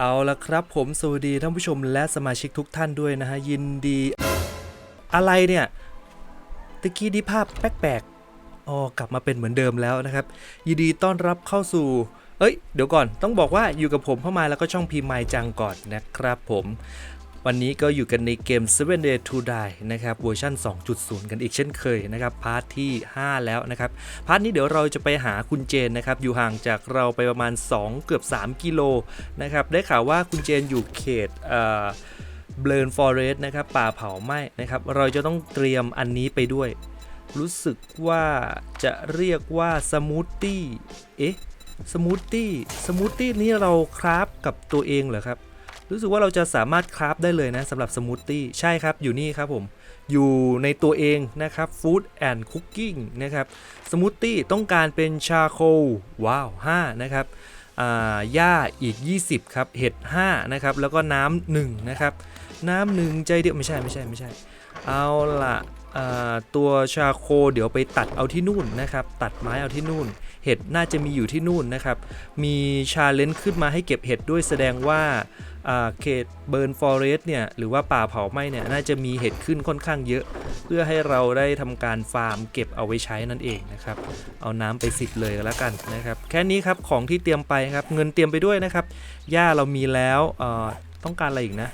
เอาละครับผมสวัสดีท่านผู้ชมและสมาชิกทุกท่านด้วยนะฮะ ยินดี อะไรเนี่ยตะกี้ดีภาพแปลกๆอ๋อกลับมาเป็นเหมือนเดิมแล้วนะครับ ยินดีต้อนรับเข้าสู่ เอ้ย เดี๋ยวก่อนต้องบอกว่าอยู่กับผมเข้ามาแล้วก็ช่องพีมายจังก่อนนะครับผม วันนี้ก็อยู่กันในเกม 7 Day to Die นะครับเวอร์ชัน2.0 กันอีกเช่นเคยนะครับพาร์ทที่ 5 แล้วนะครับพาร์ทนี้เดี๋ยวเราจะไปหาคุณเจนนะครับอยู่ห่างจากเราไปประมาณ 2 เกือบ 3 กิโลนะครับได้ข่าวว่าคุณเจนอยู่เขตเอ่อเบลนฟอเรสต์นะครับป่าเผาไหม้นะครับเราจะต้องเตรียมอันนี้ไปด้วย รู้สึกว่าจะเรียกว่าสมูทตี้เอ๊ะสมูทตี้สมูทตี้นี่เราคราฟกับตัวเองเหรอครับ รู้สึกว่าเราจะสามารถคราฟได้เลยนะสำหรับสมูทตี้ใช่ครับอยู่นี่ครับผม อยู่ในตัวเองนะครับฟู้ดแอนด์คุกกิ้งนะครับสมูทตี้ต้องการเป็นชาโคลว้าว5นะครับอ่าหญ้าอีก 20 ครับ เห็ด 5 นะครับ แล้วก็น้ำหนึ่งนะครับ น้ำหนึ่งใจเดียว ไม่ใช่ไม่ใช่ไม่ใช่ เอาละอ่าตัวชาโคเดี๋ยวไปตัดเอาที่นู่นนะครับ ตัดไม้เอาที่นู่น เห็ดน่าจะมีอยู่ที่นู่นนะครับ มีชาเลนจ์ขึ้นมาให้เก็บเห็ดด้วยแสดงว่าเขตเบิร์นฟอเรสต์เนี่ยหรือว่าป่าเผาไหม้เนี่ยน่าจะมีเห็ดขึ้นค่อนข้างเยอะ เพื่อให้เราได้ทำการฟาร์มเก็บเอาไว้ใช้นั่นเองนะครับเอาน้ำไปสิบเลยก็แล้วกันนะครับแค่นี้ครับของที่เตรียมไปครับเงินเตรียมไปด้วยนะครับหญ้าเรามีแล้วต้องการอะไรอีกนะ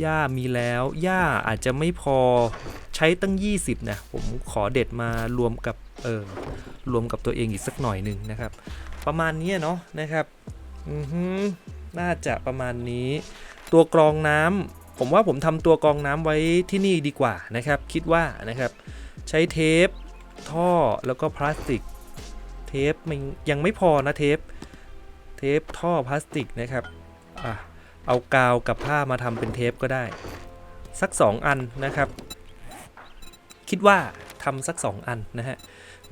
หญ้ามีแล้วหญ้าอาจจะไม่พอใช้ตั้ง 20 นะ ผมขอเด็ดมารวมกับ เออรวมกับตัวเองอีกสักหน่อยหนึ่งนะครับ ประมาณนี้เนาะนะครับอือฮึน่าจะประมาณนี้ ตัวกรองน้ำผมว่าผมทำตัวกรองน้ำไว้ที่นี่ดีกว่านะครับ คิดว่านะครับ ใช้เทป ท่อแล้วก็พลาสติก เทปมันยังไม่พอนะเทป เทปท่อพลาสติกนะครับอะ เอากาวกับผ้ามาทำเป็นเทปก็ได้ สัก 2 อันนะครับ คิดว่าทำสัก 2 อันนะฮะ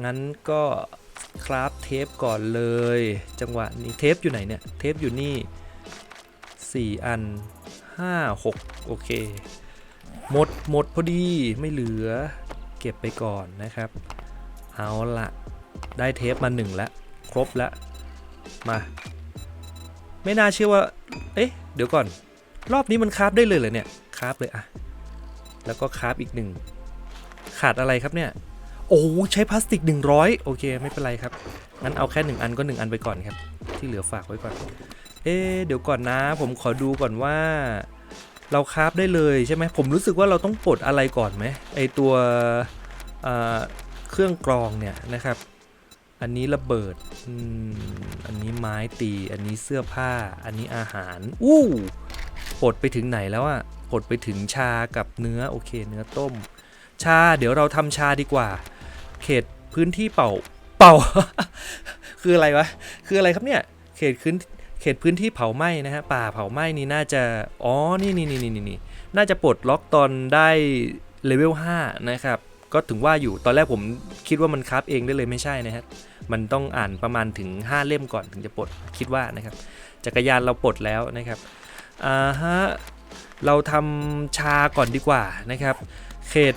งั้นก็คราฟเทปก่อนเลย จังหวะนี้เทปอยู่ไหนเนี่ย เทปอยู่นี่ 4 อัน 5 6 โอเค หมดหมดพอดีไม่เหลือเก็บไปก่อนนะครับ เอาละได้เทปมาหนึ่งแล้วครบแล้วมา ไม่น่าเชื่อว่า เอ๊ะ เดี๋ยวก่อน รอบนี้มันคราฟได้เลยเหรอเนี่ย คราฟเลยอะแล้วก็คราฟอีกหนึ่ง ขาดอะไรครับเนี่ย โอ้ใช้พลาสติก 100 โอเค ไม่เป็นไรครับ งั้นเอาแค่ 1 อันก็ 1 อันไปก่อนครับ ที่เหลือฝากไว้ก่อน เอ๊เดี๋ยวก่อนนะ ผมขอดูก่อนว่า เราคราฟได้เลยใช่ไหม ผมรู้สึกว่าเราต้องปลดอะไรก่อนไหมไอตัวเเครื่องกรองเนี่ยนะครับ อันนี้ระเบิดอืมอันนี้ไม้ตี อันนี้เสื้อผ้า อันนี้อาหาร อู้ปลดไปถึงไหนแล้วอะปลดไปถึงชากับเนื้อ โอเค เนื้อต้ม ชา เดี๋ยวเราทำชาดีกว่า เขตพื้นที่เป่า เป่า คืออะไรวะ คืออะไรครับเนี่ย เขตพื้น เขตพื้นที่เผาไหม้นะฮะ ป่าเผาไหม้นี่น่าจะ อ๋อ นี่นี่นี่นี่นี่น่าจะปลดล็อกตอนได้เลเวล5นะครับ ก็ถึงว่าอยู่ ตอนแรกผมคิดว่ามันคราฟเองได้เลยไม่ใช่นะฮะ มันต้องอ่านประมาณถึง 5 เล่มก่อนถึงจะปลดคิดว่านะครับ จักรยานเราปลดแล้วนะครับอ่าฮะเราทำชาก่อนดีกว่านะครับ เขต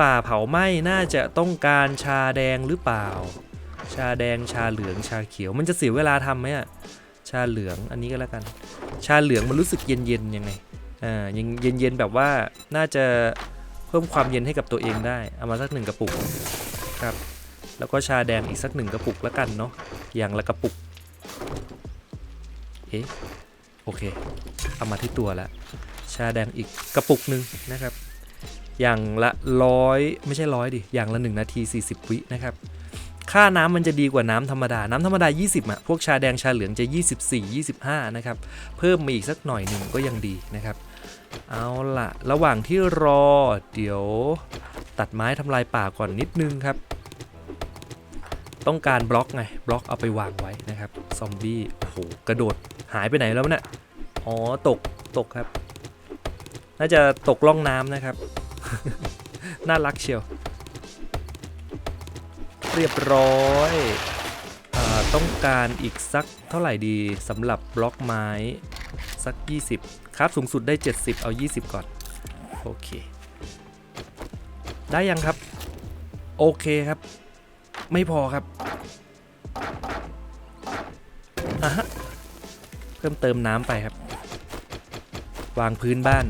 ป่าเผาไหม้น่าจะต้องการชาแดงหรือเปล่า ชาแดงชาเหลืองชาเขียวมันจะเสียเวลาทำไหมอะชาเหลืองอันนี้ก็แล้วกัน ชาเหลืองมันรู้สึกเย็นๆยังไงอ่ายังเย็นๆแบบว่าน่าจะเพิ่มความเย็นให้กับตัวเองได้ เอามาสักหนึ่งกระปุกครับ แล้วก็ชาแดงอีกสักหนึ่งกระปุกแล้วกันเนาะอย่างละกระปุกเอ๊ะโอเคเอามาที่ตัวแล้วชาแดงอีกกระปุกหนึ่งนะครับ อย่างละร้อยไม่ใช่ร้อยดิอย่างละ 1 นาที 40 วินะครับค่าน้ำมันจะดีกว่าน้ำธรรมดา น้ำธรรมดา 20อะพวกชาแดงชาเหลืองจะ 24 25 นะครับ เพิ่มมาอีกสักหน่อยหนึ่งก็ยังดีนะครับ เอาละระหว่างที่รอ เดี๋ยวตัดไม้ทำลายป่าก่อนนิดนึงครับ ต้องการบล็อกไงบล็อกเอาไปวางไว้นะครับซอมบี้โอ้โหกระโดดหายไปไหนแล้วเนี่ยอ๋อตกตกครับ น่าจะตกล่องน้ำนะครับ น่ารักเชียว เรียบร้อยอต้องการอีกสักเท่าไหร่ดีสำหรับบล็อกไม้สัก 20 ครับสูงสุดได้ 70 เอา 20 ก่อน โอเค ได้ยังครับ โอเคครับ ไม่พอครับ อะฮะเริ่มเติมน้ำไปครับ วางพื้นบ้าน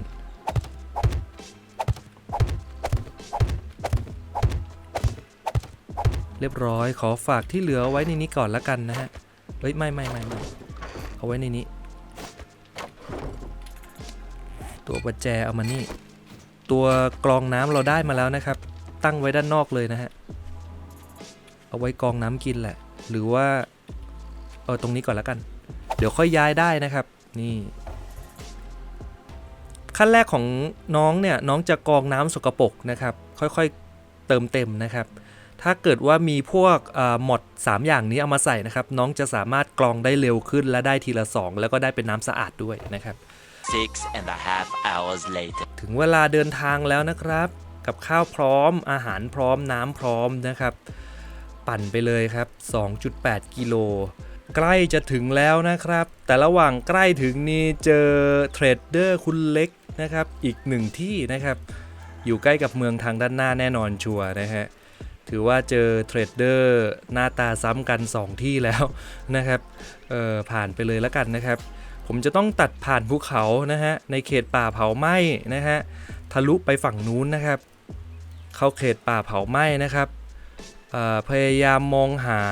เรียบร้อยขอฝากที่เหลือไว้ในนี้ก่อนละกันนะฮะเฮ้ยไม่ไม่ไม่ไม่เอาไว้ในนี้ ตัวประแจเอามานี่ ตัวกรองน้ำเราได้มาแล้วนะครับ ตั้งไว้ด้านนอกเลยนะฮะเอาไว้กรองน้ำกินแหละ หรือว่า เออตรงนี้ก่อนละกัน เดี๋ยวค่อยย้ายได้นะครับนี่ขั้นแรกของน้องเนี่ยน้องจะกรองน้ำสกปรกนะครับ ค่อยๆเติมเต็มนะครับ ถ้าเกิดว่ามีพวกเอ่อหมด 3 อย่างนี้เอามาใส่นะครับ น้องจะสามารถกรองได้เร็วขึ้นและได้ทีละ 2 แล้วก็ได้เป็นน้ำสะอาดด้วยนะครับ Six and a half hours later. ถึงเวลาเดินทางแล้วนะครับ กับข้าวพร้อมอาหารพร้อมน้ำพร้อมนะครับ ปั่นไปเลยครับ 2.8 กิโล ใกล้จะถึงแล้วนะครับ แต่ระหว่างใกล้ถึงนี่เจอเทรดเดอร์คุณเล็กนะครับ อีกหนึ่งที่นะครับ อยู่ใกล้กับเมืองทางด้านหน้าแน่นอนชัวร์นะฮะ ถือว่าเจอเทรดเดอร์หน้าตาซ้ำกัน 2 ที่แล้วนะครับ เออผ่านไปเลยแล้วกันนะครับ ผมจะต้องตัดผ่านภูเขานะฮะ ในเขตป่าเผาไหม้นะฮะ ทะลุไปฝั่งนู้นนะครับ เข้าเขตป่าเผาไหม้นะครับพยายามมองหา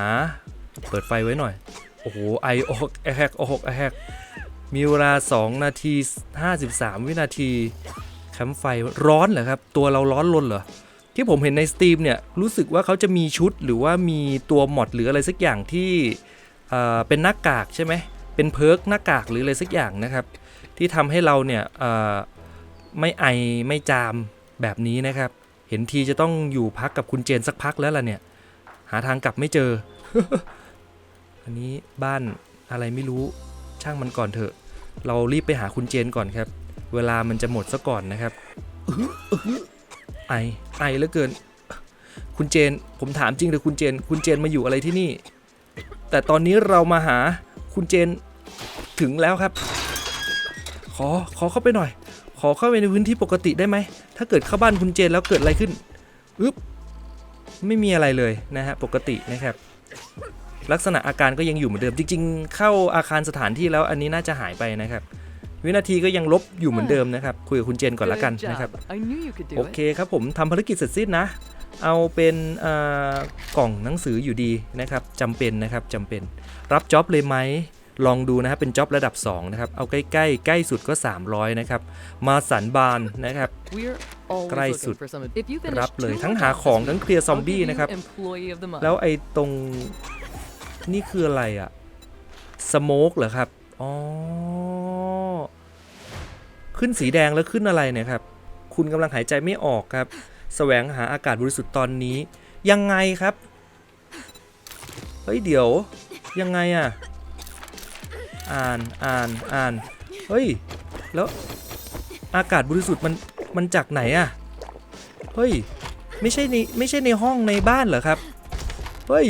เปิดไฟไว้หน่อย โอ้โห ไอโอกแอกโอกแอกมีเวลา 2 นาที 53 วินาที แคมป์ไฟร้อนเหรอครับ ตัวเราร้อนลนเหรอ ที่ผมเห็นในสตรีมเนี่ย รู้สึกว่าเขาจะมีชุดหรือว่ามีตัวหมอดหรืออะไรสักอย่างที่เอ่อเป็นหน้ากากใช่ไหม เป็นเพิร์กหน้ากากหรืออะไรสักอย่างนะครับ ที่ทำให้เราเนี่ยเอ่อไม่ไอไม่จามแบบนี้นะครับ เห็นทีจะต้องอยู่พักกับคุณเจนสักพักแล้วล่ะเนี่ย หาทางกลับไม่เจอ อันนี้บ้านอะไรไม่รู้ช่างมันก่อนเถอะ เรารีบไปหาคุณเจนก่อนครับ เวลามันจะหมดซะก่อนนะครับอื้ออื้อไอไอเหลือเกิน คุณเจน ผมถามจริงเลยคุณเจน คุณเจนมาอยู่อะไรที่นี่ แต่ตอนนี้เรามาหาคุณเจนถึงแล้วครับ ขอขอเข้าไปหน่อย ขอเข้าไปในพื้นที่ปกติได้ไหม ถ้าเกิดเข้าบ้านคุณเจนแล้วเกิดอะไรขึ้นอึ๊บไม่มีอะไรเลยนะฮะปกตินะครับ ลักษณะอาการก็ยังอยู่เหมือนเดิม จริง ๆ เข้าอาคารสถานที่แล้วอันนี้น่าจะหายไปนะครับ วินาทีก็ยังลบอยู่เหมือนเดิมนะครับ คุยกับคุณเจนก่อนละกัน Good นะครับ job. I knew you could do โอเคครับผมทำภารกิจเสร็จสิ้นนะ เอาเป็นเอ่อกล่องหนังสืออยู่ดีนะครับจำเป็นนะครับจำเป็น รับจ็อบเลยไหมลองดูนะครับเป็นจ็อบระดับ 2 นะครับ เอาใกล้ๆ ใกล้สุดก็ 300 นะครับ มาสันบานนะครับ it. We're always ใกล้ looking สุด for someone. If you finish รับเลย two ทั้ง more หา tasks ของ this ทั้ง week, เคลียร์ซอม I'll บี้ give you นะครับ Employee of the month. แล้วไอ้ตรง นี่คืออะไรอะสโมกเหรอครับ อ๋อ ขึ้นสีแดงแล้วขึ้นอะไรเนี่ยครับ คุณกำลังหายใจไม่ออกครับแสวงหาอากาศบริสุทธิ์ตอนนี้ ยังไงครับ เฮ้ย เดี๋ยว ยังไงอะอ่านอ่านอ่าน เฮ้ย แล้วอากาศบริสุทธิ์มัน มันจากไหนอะเฮ้ย ไม่ใช่ในไม่ใช่ในห้องในบ้านเหรอครับ เฮ้ย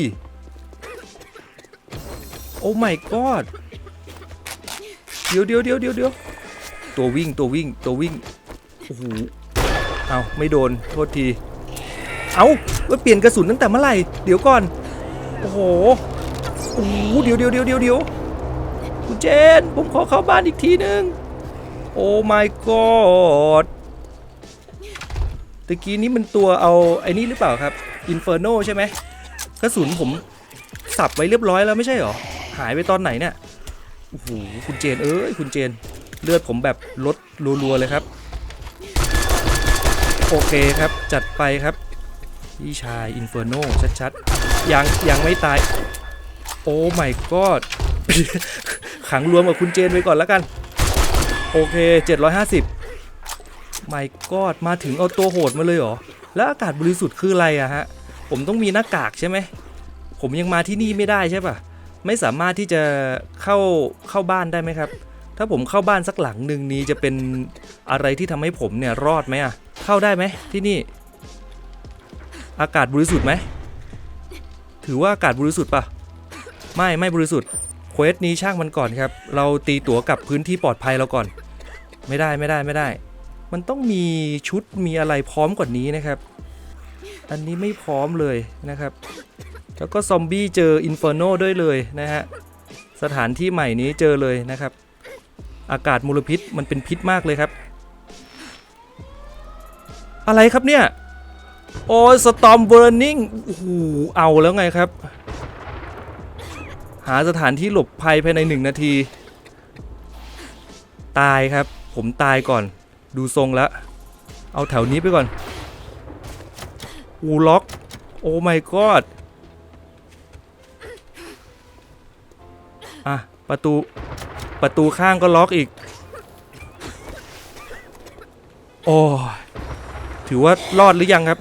โอ้ my god เดี๋ยวเดี๋ยวเดี๋ยวเดี๋ยวเดี๋ยวตัววิ่งตัววิ่งตัววิ่งโอ้โหเอาไม่โดนโทษที เอาว่าเปลี่ยนกระสุนตั้งแต่เมื่อไหร่เดี๋ยวก่อน โอ้โหโอ้โหเดี๋ยวเดี๋ยวเดี๋ยวเดี๋ยวเดี๋ยวคุณเจน ผมขอเข้าบ้านอีกทีนึง โอ้ my god ตะกี้นี้มันตัวเอาไอ้นี่หรือเปล่าครับ Inferno ใช่ไหมกระสุนผมสับไว้เรียบร้อยแล้วไม่ใช่หรอ หายไปตอนไหนเนี่ยโอ้โหคุณเจนเอ้ยคุณเจน เลือดผมแบบลดรัวๆเลยครับ โอเคครับจัดไปครับพี่ชายอินเฟอร์โนชัดๆ ยังยังไม่ตาย โอ้ my god ขังรวมกับคุณเจนไว้ก่อนแล้วกัน โอเค 750 my god มาถึงเอาตัวโหดมาเลยเหรอ แล้วอากาศบริสุทธิ์คืออะไรอะฮะ ผมต้องมีหน้ากากใช่ไหม ผมยังมาที่นี่ไม่ได้ใช่ปะ ไม่สามารถที่จะเข้าเข้าบ้านได้ไหมครับ ถ้าผมเข้าบ้านสักหลังหนึ่งนี้จะเป็นอะไรที่ทำให้ผมเนี่ยรอดไหมอะเข้าได้ไหมที่นี่ อากาศบริสุทธิ์ไหมถือว่าอากาศบริสุทธิ์ปะไม่ไม่บริสุทธิ์เควสนี้ช่างมันก่อนครับ เราตีตั๋วกับพื้นที่ปลอดภัยเราก่อน ไม่ได้ไม่ได้ไม่ได้ มันต้องมีชุดมีอะไรพร้อมกว่านี้นะครับ อันนี้ไม่พร้อมเลยนะครับ แล้วก็ซอมบี้เจออินเฟอร์โนด้วยเลยนะฮะ สถานที่ใหม่นี้เจอเลยนะครับ อากาศมลพิษมันเป็นพิษมากเลยครับ อะไรครับเนี่ย โอ้สตอมเบอร์นิงโอ้โหเอาแล้วไงครับ หาสถานที่หลบภัยภายในหนึ่งนาที ตายครับ ผมตายก่อน ดูทรงแล้ว เอาแถวนี้ไปก่อนอูล็อก โอ้ my god อะ ประตูประตูข้างก็ล็อกอีก โอ้ถือว่ารอดหรือยังครับ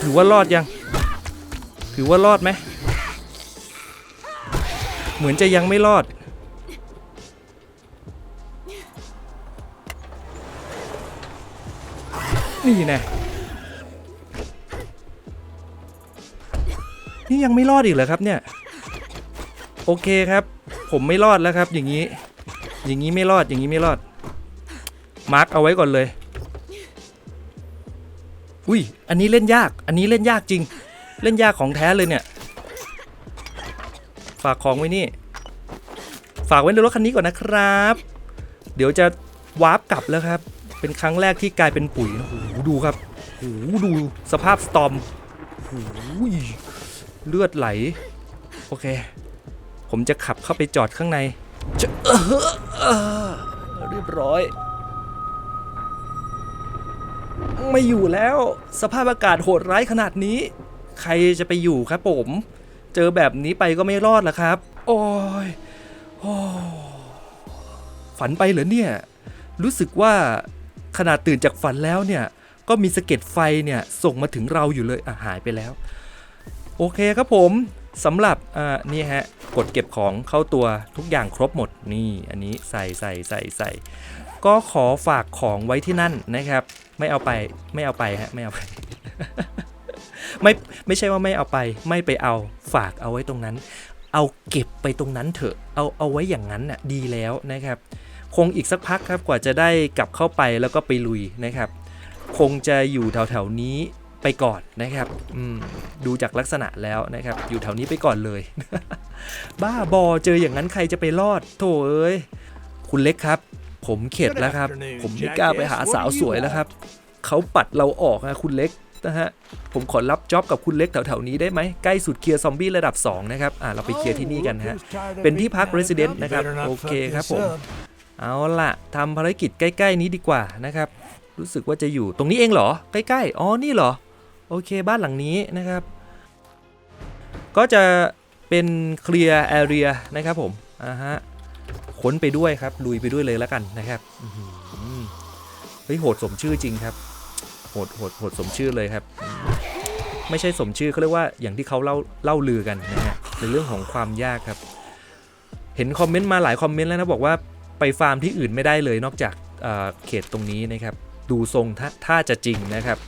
ถือว่ารอดยัง ถือว่ารอดไหม เหมือนจะยังไม่รอด นี่แน่นี่ยังไม่รอดอีกเหรอครับเนี่ย โอเคครับ ผมไม่รอดแล้วครับ อย่างนี้ อย่างนี้ไม่รอดอย่างนี้ไม่รอด มาร์กเอาไว้ก่อนเลย อุ้ย อันนี้เล่นยาก อันนี้เล่นยากจริง เล่นยากของแท้เลยเนี่ย ฝากของไว้นี่ ฝากไว้ในรถคันนี้ก่อนนะครับ เดี๋ยวจะวาร์ปกลับแล้วครับ เป็นครั้งแรกที่กลายเป็นปุ๋ยโอ้โหดูครับโอ้โหดูสภาพสตอมโอ้โหเลือดไหล โอเค ผมจะขับเข้าไปจอดข้างในจะเออเออเรียบร้อย ไม่อยู่แล้ว สภาพอากาศโหดร้ายขนาดนี้ ใครจะไปอยู่ครับผม เจอแบบนี้ไปก็ไม่รอดแล้วครับ โอ้ยโอ้ฝันไปเหรอเนี่ย รู้สึกว่าขนาดตื่นจากฝันแล้วเนี่ย ก็มีสะเก็ดไฟเนี่ยส่งมาถึงเราอยู่เลยอะหายไปแล้ว โอเคครับผม สำหรับอ่านี่ฮะกดเก็บของเข้าตัวทุกอย่างครบหมดนี่อันนี้ใส่ใส่ใส่ใส่ก็ขอฝากของไว้ที่นั่นนะครับ ไม่เอาไปไม่เอาไปฮะไม่เอาไปไม่ไม่ใช่ว่าไม่เอาไป ไม่ไปเอาฝากเอาไว้ตรงนั้น เอาเก็บไปตรงนั้นเถอะ เอาเอาไว้อย่างนั้นน่ะดีแล้วนะครับ คงอีกสักพักครับกว่าจะได้กลับเข้าไปแล้วก็ไปลุยนะครับ คงจะอยู่แถวๆนี้ ไปก่อนนะครับดูจากลักษณะแล้วนะครับ อยู่แถวนี้ไปก่อนเลย บ้าบอเจออย่างนั้นใครจะไปรอด โถเอ้ย คุณเล็กครับ ผมเข็ดแล้วครับ ผมไม่กล้าไปหาสาวสวยแล้วครับ เขาปัดเราออกนะคุณเล็กนะฮะ ผมขอรับจ็อบกับคุณเล็กแถวๆนี้ได้ไหม ใกล้สุดเคลียร์ซอมบี้ระดับ 2 นะครับ อ่าเราไปเคลียร์ที่นี่กันฮะ เป็นที่พัก Resident นะครับ โอเคครับผม เอาล่ะทำภารกิจใกล้ ๆ นี้ดีกว่านะครับ รู้สึกว่าจะอยู่ตรงนี้เองเหรอ ใกล้ ๆ อ๋อ นี่เหรอ โอเคบ้านหลังนี้นะครับ ก็จะเป็นเคลียร์แอเรียนะครับผมอ่าฮะค้นไปด้วยครับลุยไปด้วยเลยแล้วกันนะครับเฮ้ยโหดสมชื่อจริงครับ โหดโหดโหดสมชื่อเลยครับ ไม่ใช่สมชื่อเขาเรียกว่าอย่างที่เขาเล่าเล่าลือกันนะฮะในเรื่องของความยากครับ เห็นคอมเมนต์มาหลายคอมเมนต์แล้วนะบอกว่าไปฟาร์มที่อื่นไม่ได้เลยนอกจากเเขตตรงนี้นะครับ ดูทรงถ้าถ้าจะจริงนะครับ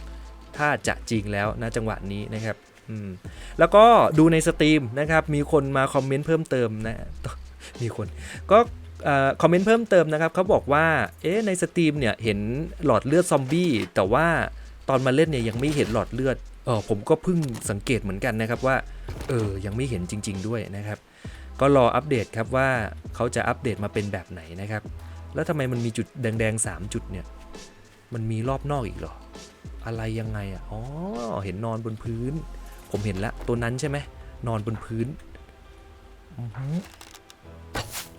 ถ้าจะจริงแล้วนะจังหวะนี้นะครับแล้วก็ดูในสตรีมนะครับมีคนมาคอมเมนต์เพิ่มเติมนะมีคนก็คอมเมนต์เพิ่มเติมนะครับเขาบอกว่าเอ๊ะในสตรีมเนี่ยเห็นหลอดเลือดซอมบี้แต่ว่าตอนมาเล่นเนี่ยยังไม่เห็นหลอดเลือดเออผมก็เพิ่งสังเกตเหมือนกันนะครับว่าเออยังไม่เห็นจริง ๆ ด้วยนะครับ ก็รออัปเดตครับว่าเขาจะอัปเดตมาเป็นแบบไหนนะครับ แล้วทำไมมันมีจุดแดงๆ3จุดเนี่ยมันมีรอบนอกอีกเหรอ อะไรยังไงอะอ๋อเห็นนอนบนพื้น ผมเห็นแล้วตัวนั้นใช่ไหมนอนบนพื้น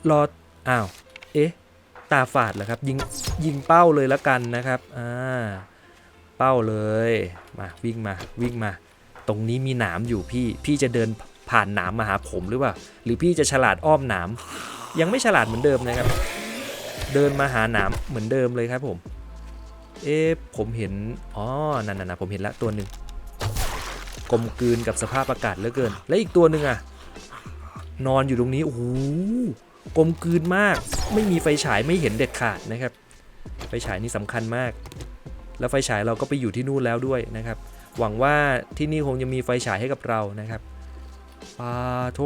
รออ้าวเอ๊ะตาฝาดเหรอครับยิงยิงเป้าเลยแล้วกันนะครับอ่าเป้าเลยมาวิ่งมาวิ่งมา ตรงนี้มีหนามอยู่พี่พี่จะเดินผ่านหนามมาหาผมหรือเปล่า หรือพี่จะฉลาดอ้อมหนามยังไม่ฉลาดเหมือนเดิมนะครับ เดินมาหาหนามเหมือนเดิมเลยครับผม เอ๊ะผมเห็น อ๋อ นั่นนผมเห็นละตัวหนึ่งกลมกลืนกับสภาพอากาศเหลือเกิน และอีกตัวหนึ่งอะนอนอยู่ตรงนี้ โอ้โห กลมกลืนมาก ไม่มีไฟฉายไม่เห็นเด็ดขาดนะครับ ไฟฉายนี่สำคัญมาก แล้วไฟฉายเราก็ไปอยู่ที่นู่นแล้วด้วยนะครับ หวังว่าที่นี่คงจะมีไฟฉายให้กับเรานะครับปาโท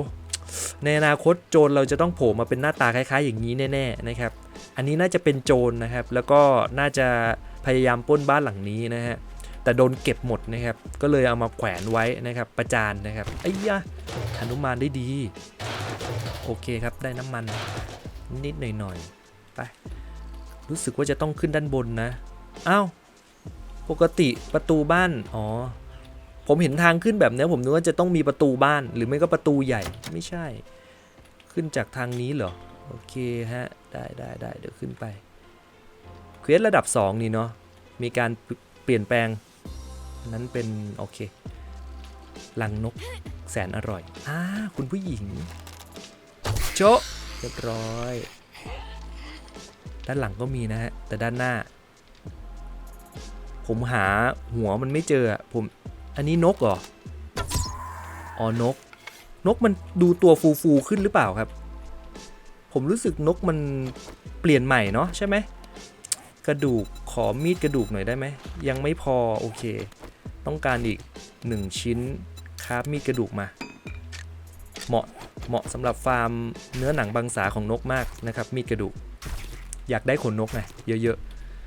ในอนาคตโจรเราจะต้องโผล่มาเป็นหน้าตาคล้ายๆ อย่างนี้แน่ๆนะครับ อันนี้น่าจะเป็นโจรนะครับ แล้วก็น่าจะ พยายามปล้นบ้านหลังนี้นะฮะแต่โดนเก็บหมดนะครับ ก็เลยเอามาแขวนไว้นะครับ ประจานนะครับไอ้ยะหนุมานได้ดี โอเคครับได้น้ำมันนิดหน่อยๆไปรู้สึกว่าจะต้องขึ้นด้านบนนะอ้าวปกติประตูบ้านอ๋อผมเห็นทางขึ้นแบบนี้ผมนึกว่าจะต้องมีประตูบ้านหรือไม่ก็ประตูใหญ่ไม่ใช่ ขึ้นจากทางนี้เหรอโอเคฮะได้ได้ได้เดี๋ยวขึ้นไป ควสระดับ 2 นี่เนาะมีการเปลี่ยนแปลงนั้นเป็นโอเคลังนกแสนอร่อยอ่าคุณผู้หญิง โจะเรียบร้อย ด้านหลังก็มีนะฮะ แต่ด้านหน้า ผมหาหัวมันไม่เจอผมอันนี้นกเหรออ๋อนก นกมันดูตัวฟูฟูขึ้นหรือเปล่าครับ ผมรู้สึกนกมันเปลี่ยนใหม่เนาะใช่ไหม กระดูกขอมีดกระดูกหน่อยได้ไหม ยังไม่พอโอเค ต้องการอีก 1 ชิ้นคราฟมีดกระดูกมา เหมาะเหมาะสำหรับฟาร์มเนื้อหนังบางสาของนกมากนะครับ มีดกระดูก อยากได้ขนนกไงเยอะ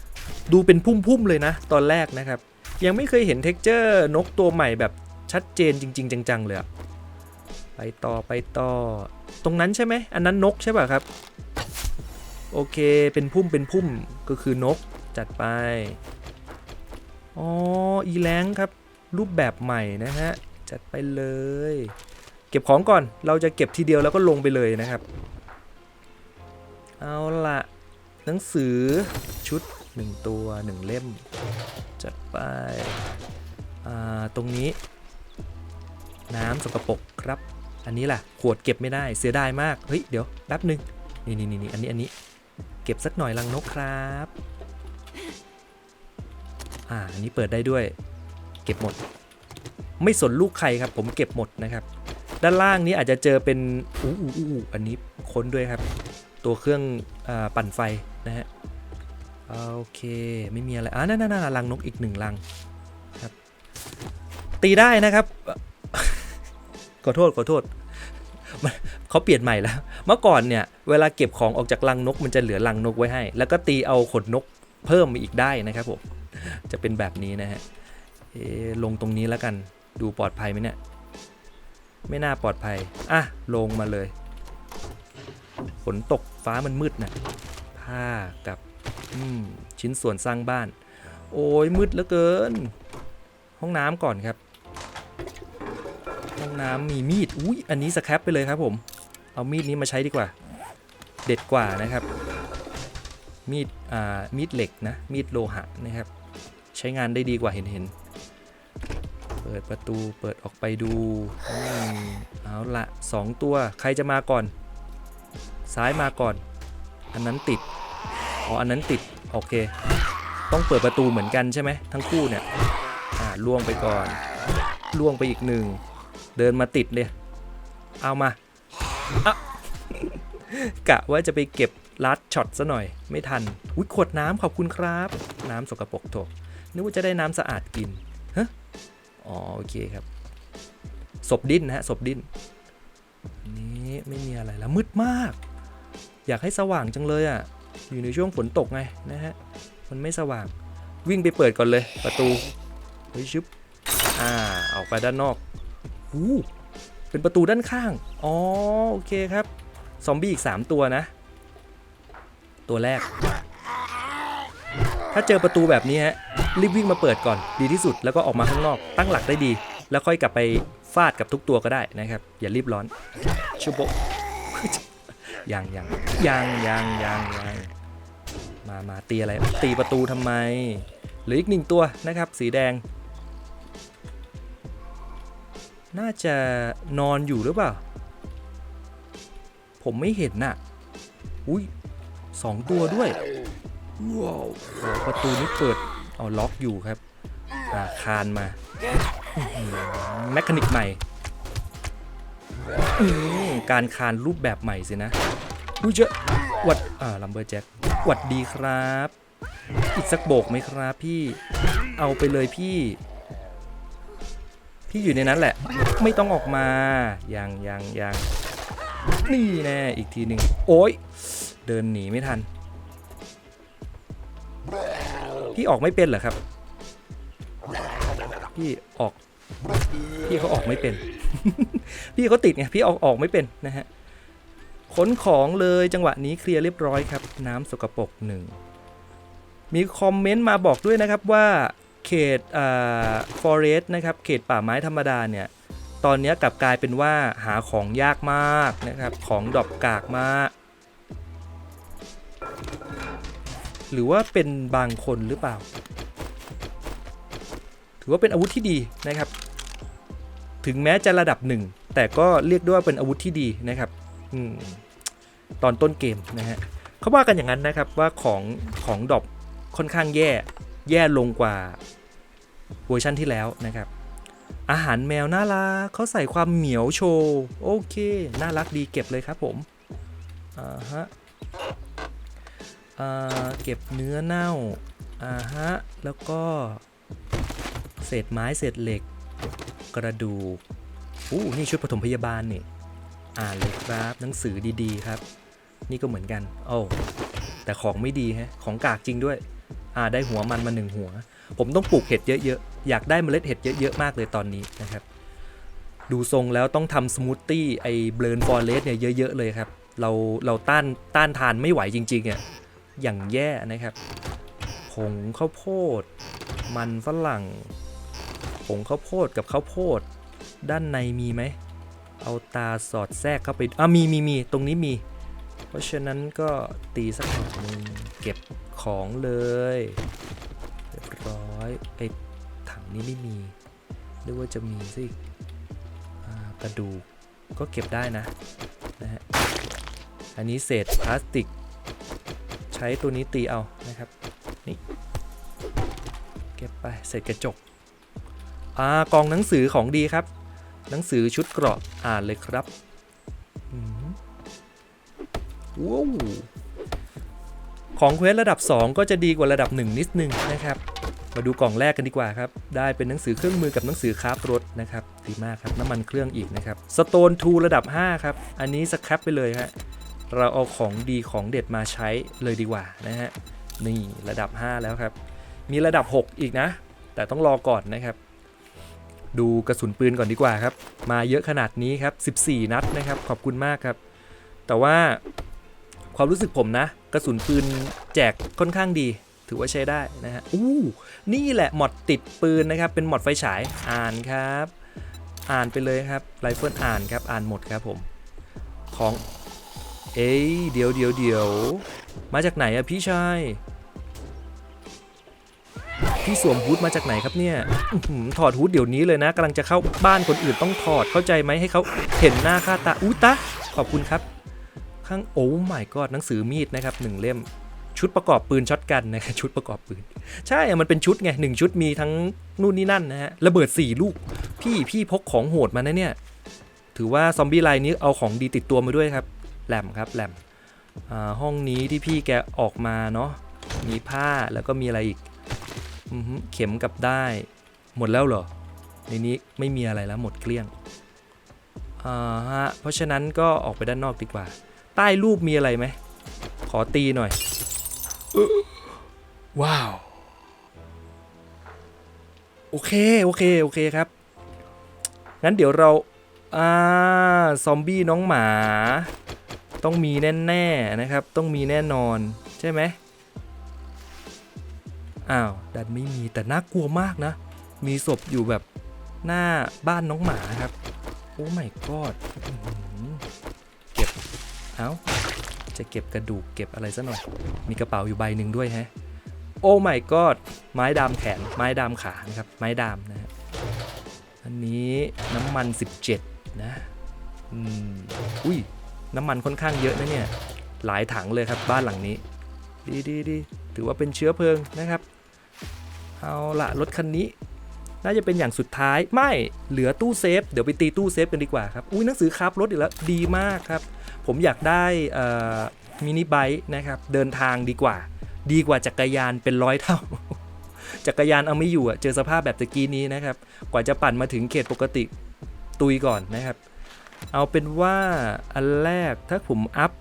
ๆ ดูเป็นพุ่มๆเลยนะ ตอนแรกนะครับ ยังไม่เคยเห็นเท็กเจอร์นกตัวใหม่แบบชัดเจนจริง ๆ จังๆเลยไปต่อไปต่อ ตรงนั้นใช่ไหมอันนั้นนกใช่ป่ะครับ โอเค เป็นพุ่มเป็นพุ่มก็คือนกจัดไป อ๋อ อีแรงครับ รูปแบบใหม่นะฮะ จัดไปเลย เก็บของก่อน เราจะเก็บทีเดียวแล้วก็ลงไปเลยนะครับ เอาละหนังสือชุด 1 ตัว 1 เล่ม จัดไป อ่า ตรงนี้ น้ำสกปรกครับ อันนี้ล่ะ ขวดเก็บไม่ได้ เสียดายมาก เฮ้ย เดี๋ยว แป๊บหนึ่งนี่นี่นี่อันนี้ อันนี้ ก็บสักหน่อยลังนกครับ อ่าอันนี้เปิดได้ด้วย เก็บหมด ไม่สนลูกใครครับ ผมเก็บหมดนะครับ ด้านล่างนี้อาจจะเจอเป็นอู้อู้อู้อันนี้ค้นด้วยครับ ตัวเครื่องอปั่นไฟนะฮะโอเคไม่มีอะไรอ่านั่นนั่นรังนกอีกหนึ่งรังครับ ตีได้นะครับขอโทษขอโทษมัน เขาเปลี่ยนใหม่แล้ว เมื่อก่อนเนี่ยเวลาเก็บของออกจากรังนกมันจะเหลือรังนกไว้ให้ แล้วก็ตีเอาขนนกเพิ่มมาอีกได้นะครับผมจะเป็นแบบนี้นะฮะเอะลงตรงนี้แล้วกันดูปลอดภัยไหมเนี่ยไม่น่าปลอดภัยอะลงมาเลยฝนตกฟ้ามันมืดนะผ้ากับอืมชิ้นส่วนสร้างบ้าน โอ้ยมืดเหลือเกิน ห้องน้ำก่อนครับ ห้องน้ำมีมีดอุ้ยอันนี้สแครปไปเลยครับผม เอามีดนี้มาใช้ดีกว่า เด็ดกว่านะครับ มีดอ่ามีดเหล็กนะ มีดโลหะนะครับ ใช้งานได้ดีกว่าเห็นเห็นเปิดประตูเปิดออกไปดูอเอาละสองตัวใครจะมาก่อน ซ้ายมาก่อน อันนั้นติดอ๋ออันนั้นติดโอเค ต้องเปิดประตูเหมือนกันใช่ไหมทั้งคู่เนี่ยอ่าล่วงไปก่อนล่วงไปอีกหนึ่งเดินมาติดเลย เอามา กะว่าจะไปเก็บลัดช็อตซะหน่อย ไม่ทันอุ้ยขวดน้ำขอบคุณครับ น้ำสกปรกโถนึกว่าจะได้น้ำสะอาดกินฮะอ๋อโอเคครับศพดิ้นนะฮะศพดิ้นนี่ไม่มีอะไรแล้วมืดมาก อยากให้สว่างจังเลยอะ อยู่ในช่วงฝนตกไงนะฮะมันไม่สว่างวิ่งไปเปิดก่อนเลย ประตูเฮ้ยชึบอ่าออกไปด้านนอกหู เป็นประตูด้านข้าง อ๋อ โอเคครับ ซอมบี้อีก 3 ตัวนะ ตัวแรก ถ้าเจอประตูแบบนี้ฮะ รีบวิ่งมาเปิดก่อน ดีที่สุด แล้วก็ออกมาข้างนอก ตั้งหลักได้ดี แล้วค่อยกลับไปฟาดกับทุกตัวก็ได้นะครับ อย่ารีบร้อนชุบโบยังยังยังยังยังยังมามาตีอะไร ตีประตูทำไมหลืออีกหนึ่งตัวนะครับ สีแดง น่าจะนอนอยู่หรือเปล่า ผมไม่เห็นน่ะ อุ้ยสองตัวด้วย ว้าวโอ้ประตูนี้เปิด เอาล็อกอยู่ครับอ่าคานมา แมคานิกใหม่อืมการคานรูปแบบใหม่สินะอุ้ยเจอหวัด อ่าลัมเบอร์แจ็คหวัดดีครับ อีกสักโบกไหมครับพี่ เอาไปเลยพี่ พี่อยู่ในนั้นแหละ ไม่ต้องออกมายังยังยังนี่แน่อีกทีหนึ่งโอ้ยเดินหนีไม่ทัน พี่ออกไม่เป็นเหรอครับ พี่ออกพี่เขาออกไม่เป็น พี่เขาติดไงพี่ออกออกไม่เป็นนะฮะขนของเลยจังหวะนี้เคลียร์เรียบร้อยครับ น้ำสกปรกหนึ่งมีคอมเมนต์มาบอกด้วยนะครับว่า เขตอ่า forest นะครับ เขตป่าไม้ธรรมดาเนี่ย ตอนนี้กลับกลายเป็นว่าหาของยากมากนะครับ ของดอปกากมาก หรือว่าเป็นบางคนหรือเปล่า ถือว่าเป็นอาวุธที่ดีนะครับ ถึงแม้จะระดับหนึ่ง แต่ก็เรียกได้ว่าเป็นอาวุธที่ดีนะครับอตอนต้นเกมนะฮะเขาว่ากันอย่างนั้นนะครับว่าของของดอปค่อนข้างแย่ แย่ลงกว่าเวอร์ชันที่แล้วนะครับ อาหารแมวน่ารักเขาใส่ความเหมียวโชว์ โอเค น่ารักดีเก็บเลยครับผมอ่าฮะอ่าเก็บเนื้อเน่าอ่าฮะแล้วก็เศษไม้เศษเหล็ก กระดูกอู้นี่ชุดปฐมพยาบาลนี่อ่านเลยครับหนังสือดีๆครับ นี่ก็เหมือนกัน โอ้แต่ของไม่ดีฮะของกากจริงด้วย อ่าได้หัวมันมาหนึ่งหัว ผมต้องปลูกเห็ดเยอะๆ อยากได้เมล็ดเห็ดเยอะๆ มากเลยตอนนี้นะครับ ดูทรงแล้วต้องทำสมูทตี้ไอ้เบลนฟอร์เรสเนี่ยเยอะๆเลยครับ เราเราต้านต้านทานไม่ไหวจริงๆอะอย่างแย่นะครับ ผงข้าวโพด มันฝรั่ง ผงข้าวโพดกับข้าวโพด ด้านในมีไหม เอาตาสอดแทรกเข้าไป อะมีมีมีตรงนี้มี เพราะฉะนั้นก็ตีสักหน่อยนึง เก็บของเลยเรียบร้อยไอ้ถังนี้ไม่มีหรือว่าจะมีสิอ่ากระดูกก็เก็บได้นะนะฮะอันนี้เศษพลาสติก ใช้ตัวนี้ตีเอานะครับนี่เก็บไปเศษกระจกอ่ากองหนังสือของดีครับ หนังสือชุดเกราะอ่านเลยครับอืมว้าว ของเควสระดับ 2 ก็จะดีกว่าระดับ 1 นิดนึงนะครับ มาดูกล่องแรกกันดีกว่าครับ ได้เป็นหนังสือเครื่องมือกับหนังสือคราฟรถนะครับดีมากครับน้ำมันเครื่องอีกนะครับสโตนทูระดับ 5 ครับ อันนี้สครับไปเลยฮะเราเอาของดีของเด็ดมาใช้เลยดีกว่านะฮะนี่ระดับ 5 แล้วครับ มีระดับ 6 อีกนะ แต่ต้องรอก่อนนะครับ ดูกระสุนปืนก่อนดีกว่าครับ มาเยอะขนาดนี้ครับ 14 นัดนะครับ ขอบคุณมากครับ แต่ว่าความรู้สึกผมนะ กระสุนปืนแจกค่อนข้างดี ถือว่าใช้ได้นะฮะอู้นี่แหละหมดติดปืนนะครับ เป็นหมดไฟฉายอ่านครับ อ่านไปเลยครับไรเฟิลอ่านครับ อ่านหมดครับผม ของเอ้ยเดี๋ยวเดี๋ยวเดี๋ยวมาจากไหนอะพี่ชายพี่สวมฮูดมาจากไหนครับเนี่ยถอดฮูดเดี๋ยวนี้เลยนะกำลังจะเข้าบ้านคนอื่นต้องถอดเข้าใจไหมให้เขาเห็นหน้าค่าตาอู้ตะขอบคุณครับ ข้างโอ้ไม่ก็หนังสือมีดนะครับหนึ่งเล่ม ชุดประกอบปืนช็อตกันนะครับชุดประกอบปืน ใช่มันเป็นชุดไงหนึ่งชุดมีทั้งนู่นนี่นั่นนะฮะระเบิดสี่ลูก พี่พี่พกของโหดมานะเนี่ย ถือว่าซอมบี้ไลน์นี้เอาของดีติดตัวมาด้วยครับแหลมครับแหลมห้องนี้ที่พี่แกออกมาเนาะมีผ้าแล้วก็มีอะไรอีกอเข็มกับได้ หมดแล้วเหรอ ในนี้ไม่มีอะไรแล้วหมดเกลี้ยงอ่าฮะเพราะฉะนั้นก็ออกไปด้านนอกดีกว่า ใต้รูปมีอะไรไหม ขอตีหน่อยอึ๊ะว้าว โอเค โอเค โอเคครับ งั้นเดี๋ยวเรา อ่า ซอมบี้น้องหมา ต้องมีแน่ๆนะครับ ต้องมีแน่นอน ใช่ไหมอ้าว ดันไม่มี แต่น่ากลัวมากนะ มีศพอยู่แบบหน้าบ้านน้องหมาครับ โอ้ไม่กอดเก็บ เอาจะเก็บกระดูกเก็บอะไรซะหน่อย มีกระเป๋าอยู่ใบหนึ่งด้วยฮะ โอ้ไม่กอดไม้ดามแขน ไม้ดามขานะครับ ไม้ดามนะฮะ อันนี้น้ำมัน 17 นะ อืม อุ้ย น้ำมันค่อนข้างเยอะนะเนี่ย หลายถังเลยครับบ้านหลังนี้ ดีดีดีถือว่าเป็นเชื้อเพลิงนะครับ เอาละรถคันนี้น่าจะเป็นอย่างสุดท้ายไม่เหลือตู้เซฟ เดี๋ยวไปตีตู้เซฟกันดีกว่าครับ อุ้ยหนังสือครับรถอีกแล้ว ดีมากครับ ผมอยากได้มินิไบค์นะครับเดินทางดีกว่า ดีกว่าจักรยานเป็นร้อยเท่า จักรยานเอาไม่อยู่อะเจอสภาพแบบตะกี้นี้นะครับ กว่าจะปั่นมาถึงเขตปกติตุยก่อนนะครับ เอาเป็นว่าอันแรกถ้าผมอัพ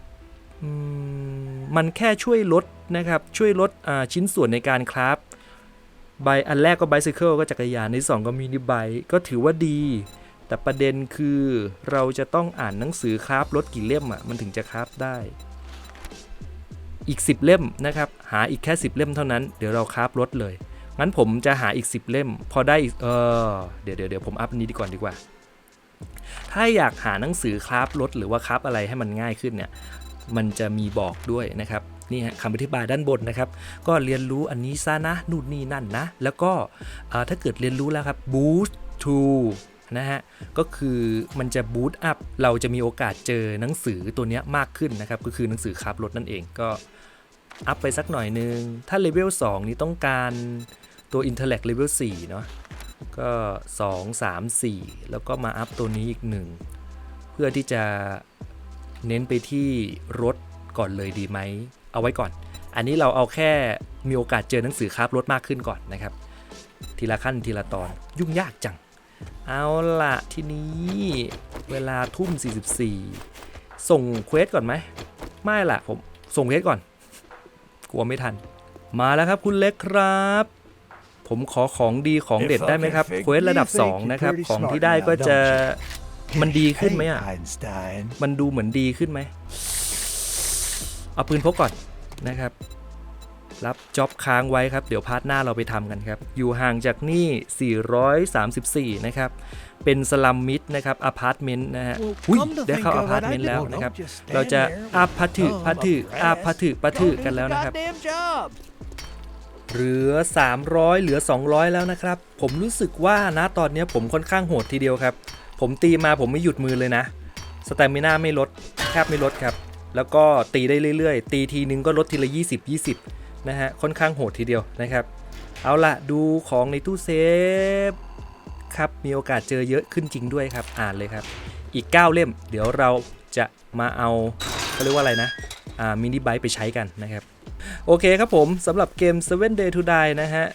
มันแค่ช่วยลดนะครับช่วยลดชิ้นส่วนในการคราฟใบอันแรกก็ bicycle ก็จักรยานในสองก็ mini bike ก็ถือว่าดี แต่ประเด็นคือเราจะต้องอ่านหนังสือคราฟรถกี่เล่มอะมันถึงจะคราฟได้ อีก 10 เล่มนะครับ หาอีกแค่ 10 เล่มเท่านั้นเดี๋ยวเราคราฟรถเลย งั้นผมจะหาอีก 10 เล่ม พอได้อีกเออเดี๋ยวเดี๋ยวเดี๋ยวผมอัพนี้ดีก่อนดีกว่า ถ้าอยากหาหนังสือคราฟรถหรือว่าคราฟอะไรให้มันง่ายขึ้นเนี่ยมันจะมีบอกด้วยนะครับนี่ฮะคำอธิบายด้านบนนะครับ ก็เรียนรู้อันนี้ซะนะนู่นนี่นั่นนะ แล้วก็ถ้าเกิดเรียนรู้แล้วครับ boost to นะฮะ ก็คือมันจะ boot up เราจะมีโอกาสเจอหนังสือตัวนี้มากขึ้นนะครับ ก็คือหนังสือคราฟรถนั่นเองก็อัพไปสักหน่อยนึง ถ้าเลเวล2นี้ต้องการตัว intellect level 4 เนาะก็ 2 3 4 แล้วก็มาอัพตัวนี้อีกหนึ่งเพื่อที่จะเน้นไปที่รถก่อนเลยดีไหม เอาไว้ก่อน อันนี้เราเอาแค่มีโอกาสเจอหนังสือคราฟรถมากขึ้นก่อนนะครับ ทีละขั้นทีละตอนยุ่งยากจัง เอาละทีนี้เวลาทุ่ม 44 ส่งเควสก่อนไหม ไม่ละผมส่งเควสก่อน กลัวไม่ทัน มาแล้วครับคุณเล็กครับ ผมขอของดีของเด็ดได้ไหมครับ เควสระดับ 2 นะครับ ของที่ได้ก็จะมันดีขึ้นไหมอะ Einstein. มันดูเหมือนดีขึ้นไหม เอาปืนพกก่อนนะครับ รับจ็อบค้างไว้ครับ เดี๋ยวพาร์ทหน้าเราไปทำกันครับ อยู่ห่างจากนี่ 434 นะครับ เป็นสลัมมิดนะครับอพาร์ตเมนต์นะฮะอุ้ยได้เข้าอพาร์ตเมนต์แล้วนะครับ เราจะอาพัทถึพัทถึอาพัทถึพัทถึกันแล้วนะครับ เหลือ 300 เหลือ 200 แล้วนะครับ ผมรู้สึกว่านะตอนเนี้ยผมค่อนข้างโหดทีเดียวครับ ผมตีมาผมไม่หยุดมือเลยนะ สแตมิน่าไม่ลดแทบไม่ลดครับ แล้วก็ตีได้เรื่อยๆ ตีทีนึงก็ลดทีละ 20 20 นะฮะค่อนข้างโหดทีเดียวนะครับ เอาละดูของในตู้เซฟครับมีโอกาสเจอเยอะขึ้นจริงด้วยครับอ่านเลยครับ อีก 9 เล่ม เดี๋ยวเราจะมาเอาเขาเรียกว่าอะไรนะอ่ามินิไบต์ไปใช้กันนะครับ โอเคครับผมสำหรับเกม 7 Day to Die นะฮะ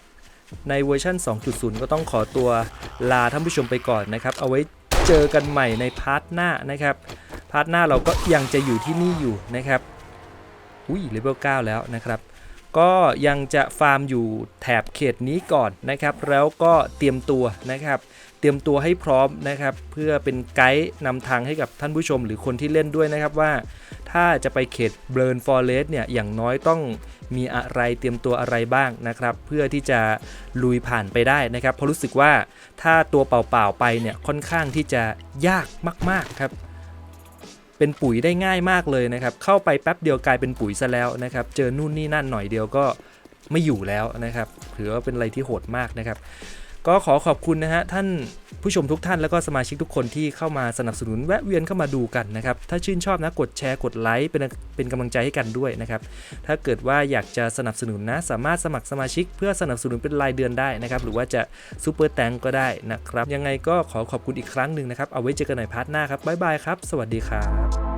ในเวอร์ชัน2.0 ก็ต้องขอตัวลาท่านผู้ชมไปก่อนนะครับ เอาไว้เจอกันใหม่ในพาร์ทหน้านะครับ พาร์ทหน้าเราก็ยังจะอยู่ที่นี่อยู่นะครับ อุ้ยเลเวล9แล้วนะครับ ก็ยังจะฟาร์มอยู่แถบเขตนี้ก่อนนะครับ แล้วก็เตรียมตัวนะครับ เตรียมตัวให้พร้อมนะครับ เพื่อเป็นไกด์นำทางให้กับท่านผู้ชมหรือคนที่เล่นด้วยนะครับว่า ถ้าจะไปเขตเบิร์นฟอเรสเนี่ยอย่างน้อยต้องมีอะไรเตรียมตัวอะไรบ้างนะครับ เพื่อที่จะลุยผ่านไปได้นะครับเพราะรู้สึกว่าถ้าตัวเปล่าๆไปเนี่ยค่อนข้างที่จะยากมากๆครับ เป็นปุ๋ยได้ง่ายมากเลยนะครับ เข้าไปแป๊บเดียวกลายเป็นปุ๋ยซะแล้วนะครับ เจอนู่นนี่นั่นหน่อยเดียวก็ไม่อยู่แล้วนะครับถือว่าเป็นอะไรที่โหดมากนะครับ ก็ขอขอบคุณนะฮะท่านผู้ชมทุกท่านแล้วก็สมาชิกทุกคนที่เข้ามาสนับสนุนแวะเวียนเข้ามาดูกันนะครับถ้าชื่นชอบนะกดแชร์กดไลค์เป็นเป็นกำลังใจให้กันด้วยนะครับถ้าเกิดว่าอยากจะสนับสนุนนะสามารถสมัครสมาชิก เพื่อสนับสนุนเป็นรายเดือนได้นะครับหรือว่าจะซูเปอร์แตงก็ได้นะครับยังไงก็ขอขอบคุณอีกครั้งหนึ่งนะครับเอาไว้เจอกันในพาร์ทหน้าครับบ๊ายบายครับ สวัสดีครับ